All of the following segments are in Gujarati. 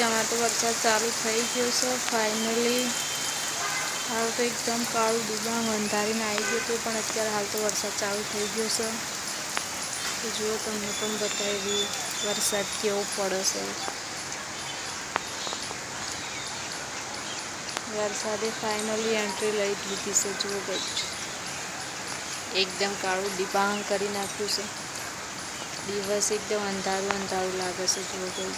જ અમારે તો વરસાદ ચાલુ થઈ ગયો છે ફાઇનલી હાલ તો એકદમ કાળું ડિબાંગ અંધારીને આવી ગયું હતું, પણ અત્યારે હાલ તો વરસાદ ચાલુ થઈ ગયો છે. તો જુઓ તમને પણ બતાવી વરસાદ કેવો પડે છે. વરસાદે ફાઇનલી એન્ટ્રી લઈ લીધી છે, જુઓ ગઈ એકદમ કાળું ડિબાંગ કરી નાખ્યું છે. દિવસ એકદમ અંધારું અંધારું લાગે છે, જુઓ ગઈ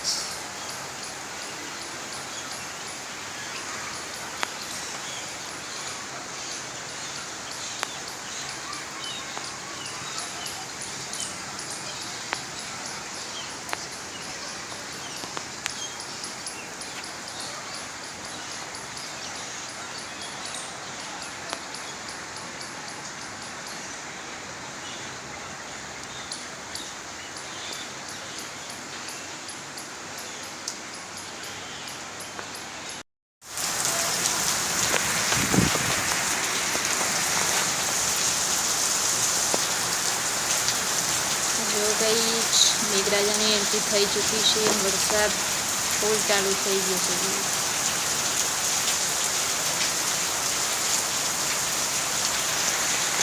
જો ગઈ મેઘરાજાની એન્ટ્રી થઈ ચૂકી છે. વરસાદ ફૂલ ચાલુ થઈ ગયો છે.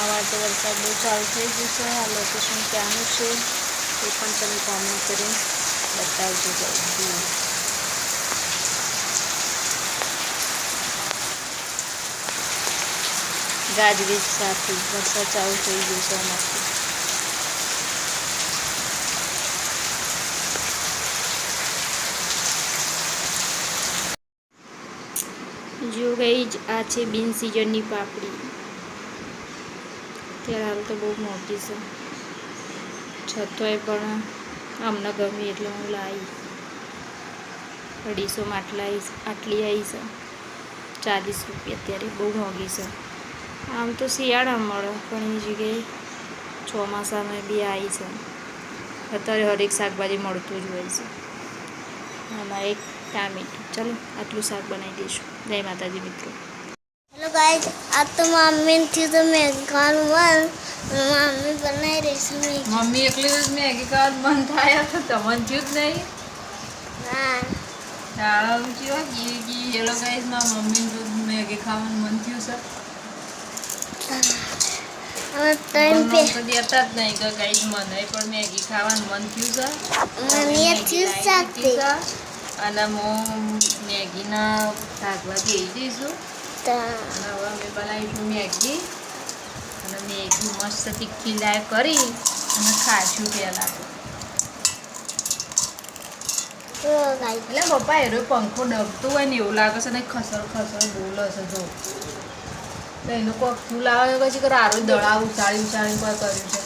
અમારે તો વરસાદ બહુ ચાલુ થઈ ગયું છે. આ લોકેશન ક્યાંનું છે એ પણ તમે કોમેન્ટ કરીને બતાવજો જલ્દી. ગાજવીજ સાથે વરસાદ ચાલુ થઈ ગયો છે અમારે જો ગઈ જ આ છે બિન સિઝનની પાપડી. અત્યારે હાલ તો બહુ મોટી છે. છતોય પણ અમને ગમે એટલે હું લાવી અઢીસોમાં આટલા આઈ- આટલી આવી છે. ચાલીસ રૂપિયા અત્યારે બહુ મોંઘી છે. આમ તો શિયાળા મળે, પણ એ જગ્યાએ ચોમાસામાં બી આવી છે. અત્યારે હરેક શાકભાજી મળતું જ હોય છે. આમાં એક ટામેટું. ચાલો, આટલું શાક બનાવી દઈશું. જય માતાજી મિત્રો. હેલો ગાઈસ આ તો મમ્મી થી તો મેં ખાવાનું મન મમ્મી બનાવી રહી છે મેગી. મમ્મી એકલી જ મેગી ખાવાનું મન થાય તો તમને થયું જ નહીં. ના. શાળામાં જેવા ગી ગી હેલો ગાઈસમાં મમ્મી દૂધ મેગી ખાવાનું મન થયું છે. હવે ટાઈમ પે તો દેતા જ નહીં કે ગાઈસ મને પણ મેગી ખાવાનું મન થયું છે. મને થયું સાથે. છે. અને હું મેગીના શાકવા જઈ જઈશું. અને હવે અમે બનાવીશું મેગી. અને મેગી મસ્ત તીખી લાય કરી અને ખાશું પહેલાં તો. એટલે પપ્પા એરો પંખો ડગતો હોય ને એવું લાગે છે ને ખસર ખસર બોલે છે જો તો એનું કોક લાવે છે પછી કે આરો દડા ઉછાળી ઉછાળી કોઈ કર્યું છે.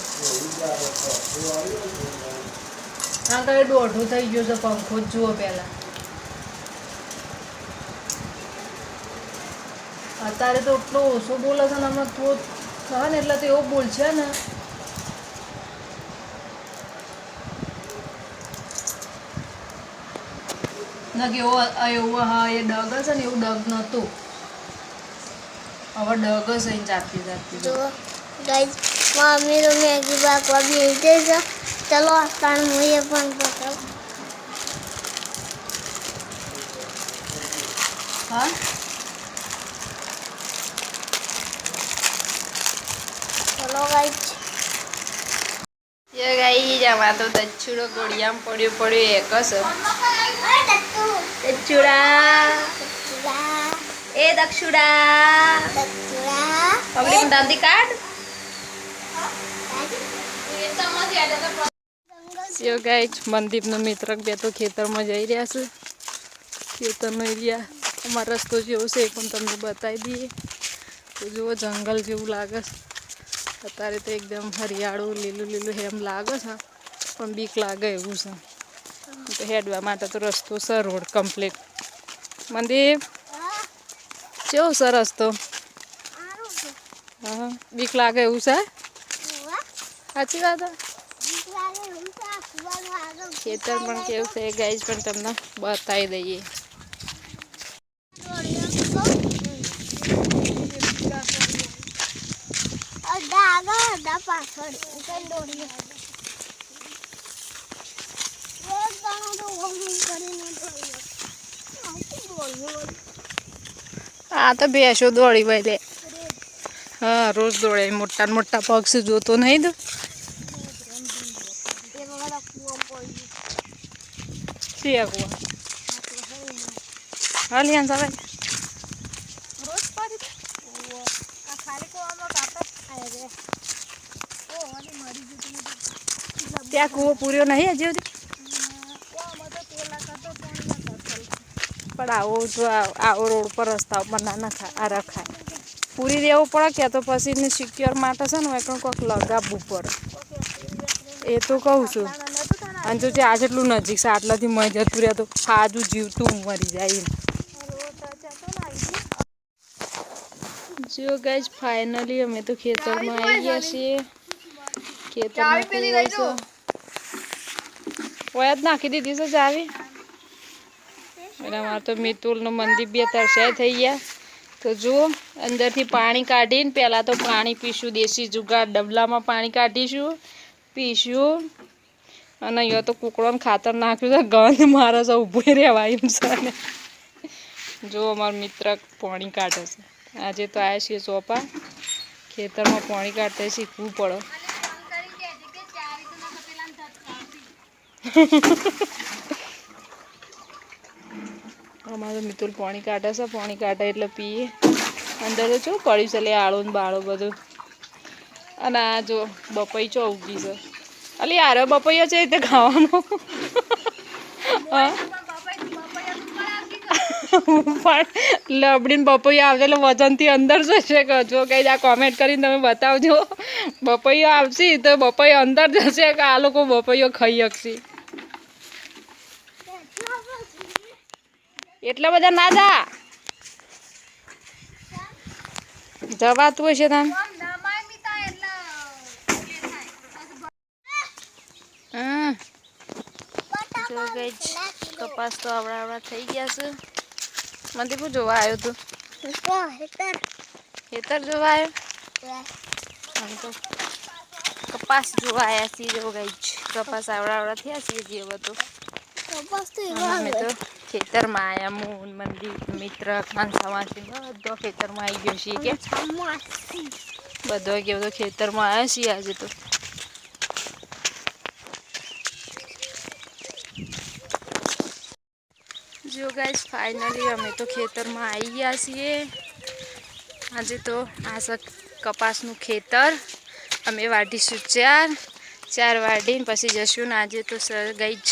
કારણ કે દોઢું થઈ ગયું છે પંખો જ જુઓ પહેલા. અત્યારે તો એટલો ઓછો બોલે છે ને હમણાં તો થાય ને એટલે તો એવો બોલ છે ને. ના કે એવો એવું હા એ ડગ છે ને એવું ડગ નહોતું. હવે ડગ છે એ જાતી જાતી. તો ગાઈસ મમ્મી તો મેગી બાકવા બેસી છે. ચલો કારણ હું એ પણ બતાવ હા? ચલો ગાઈસ યે ગાઈ જવા તો દચ્છુડો ગોળિયામ પડ્યો પડ્યો એક જ દચ્છુડા એ દક્ષુડા પબ્લિક દાંતી કાઢ યો મિત્ર બે તો ખેતરમાં જઈ રહ્યા છે ખેતરનો એરિયા અમારો રસ્તો જેવો છે એ પણ તમને બતાવી દઈએ તો જુઓ જંગલ જેવું લાગે છે અત્યારે તો એકદમ હરિયાળું, લીલું લીલું એમ લાગે છે, પણ બીક લાગે એવું છે. તો હેડવા માટે તો રસ્તો છે રોડ કમ્પ્લીટ મંદિર કેવો છે રસ્તો? હા, બીક લાગે એવું છે? સાચી વાત ખેતર પણ કેવું છે ગાઈઝ પણ તમને બતાવી દઈએ. અડધા પાછળ દોડીએ. રોજ દાણો તો વહુ કરીને દોડીએ. આ તો ભેંસો દોડી ભાઈ લે. હા રોજ દોડે. મોટા મોટા પગ જોતો નહીં તો. શિયા કુવા હાલ યાન સવાય રોજ પડી આ ખાલી કૂવામાં કાપડ ખાય રે ઓ અને મરી ગયું ત્યાં કૂવો પૂર્યો નહીં હજી સુધી? પાણી આવો જો આવો રોડ પર રસ્તા ઉપર ના નખાય આ રખાય. પૂરી દેવું પડે કે તો પછી એને સિક્યોર માટે છે ને હોય કંઈક લગાવવું પડે. એ તો કહું છું. અને જો આ જેટલું નજીક છે આટલાથી મય જતું રહે તો સાજું જીવતું મરી જાય જો ગાઈઝ ફાઇનલી અમે તો ખેતરમાં આવી ગયા છીએ ખેતરમાં ઓયા જ નાખી દીધી છે ચાવી અમારે તો મિતુલનું મંદિર બે તરસાય થઈ ગયા. તો જુઓ, અંદરથી પાણી કાઢીને પહેલાં તો પાણી પીશું, દેશી જુગાર ડબલામાં પાણી કાઢીશું, પીશું. અને અહીંયા તો કુકડોને ખાતર નાખ્યું છે, ગંધ મારે છે ઊભું રહેવાય એમ છે જો અમારો મિત્ર પાણી કાઢે છે. આજે તો આવ્યા છીએ ચોપા ખેતરમાં પાણી કાઢતા શીખવું પડે. અમારે મિતુલ પાણી કાઢે છે, પાણી કાઢે એટલે પીએ. અંદર તો શું પડ્યું છે, લે આળો ને બાળો બધું. અને આ જો બપઈ ચો ઉગી છે. અલી યાર બપૈયો છે તે ખાવાનો. પણ લબડીને બપૈયો આવશે વજનથી અંદર જશે જો કંઈ આ કોમેન્ટ કરીને તમે બતાવજો. બપૈયો આવશે તો બપૈયો અંદર જશે કે આ લોકો બપૈયો ખાઈ શકશે. એટલા બધા ના જા. જવાતું હશે તાન. હમ. જો ગઈ કપાસ તો આવડા આવડા થઈ ગયા છે. મને શું જોવા આવ્યો તું? ખેતર જોવા આવ્યો? આમ તો કપાસ જોવા આવ્યા છીએ જો ગઈ કપાસ આવડા આવડા થયા છીએ જે બધું કપાસ તો ખેતરમાં આવ્યા મૂન મંદિર મિત્ર ખાનસામાંથી બધો ખેતરમાં આવી ગયો છીએ કે બધો કે બધો ખેતરમાં આવ્યા છીએ આજે તો જો ગાઈસ ફાઇનલી અમે તો ખેતરમાં આવી ગયા છીએ આજે તો આ સ કપાસનું ખેતર અમે વાઢીશું ચાર ચાર વાઢીને પછી જશું ને આજે તો સર ગઈ જ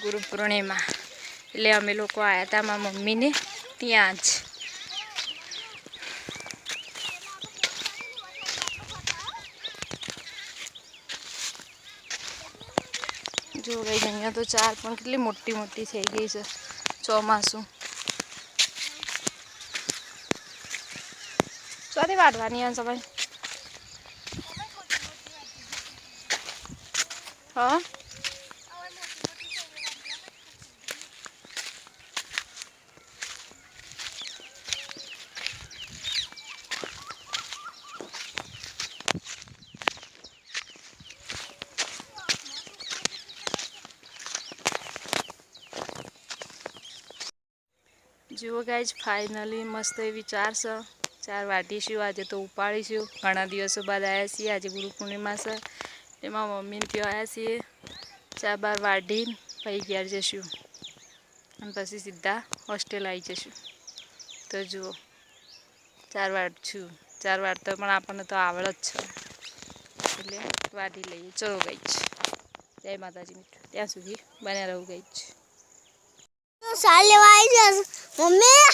ગુરુ પૂર્ણિમા એટલે અમે લોકો આવ્યા હતા મારા મમ્મીને ત્યાં જ. જો ભાઈ, અહીંયા તો ચાર પણ કેટલી મોટી મોટી થઈ ગઈ છે, ચોમાસું. ચોથી વાટવાની આ સમય. હા? જુઓ ગાઈજ ફાઇનલી મસ્ત એવી ચાર છે. ચાર વાટીશું, આજે તો ઉપાડીશું. ઘણા દિવસો બાદ આવ્યા છીએ, આજે ગુરુ પૂર્ણિમા છે. એમાં મમ્મીને ત્યાં આવ્યા છીએ. ચાર બાર વાઢીને પછી ઘેર જશું. અને પછી સીધા હોસ્ટેલ આવી જશું. તો જુઓ, ચાર વાટ છું. ચાર વાટ તો પણ આપણને તો આવડ જ છે. એટલે વાઢી લઈએ. ચલો ગઈ જય માતાજી મિત્રો. ત્યાં સુધી બન્યા રહું ગઈ સાલ લેવા આવી જશે મમ્મી?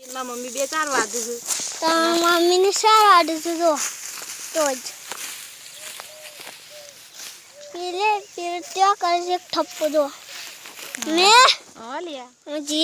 એમાં મમ્મી બે ચાર વાગે છે. તો મમ્મીને ચાર વાડે છે તો તો જ. પેલે પેલે ત્યાં કરે છે એક ઠપ્પો જો. ને હા લ્યા જી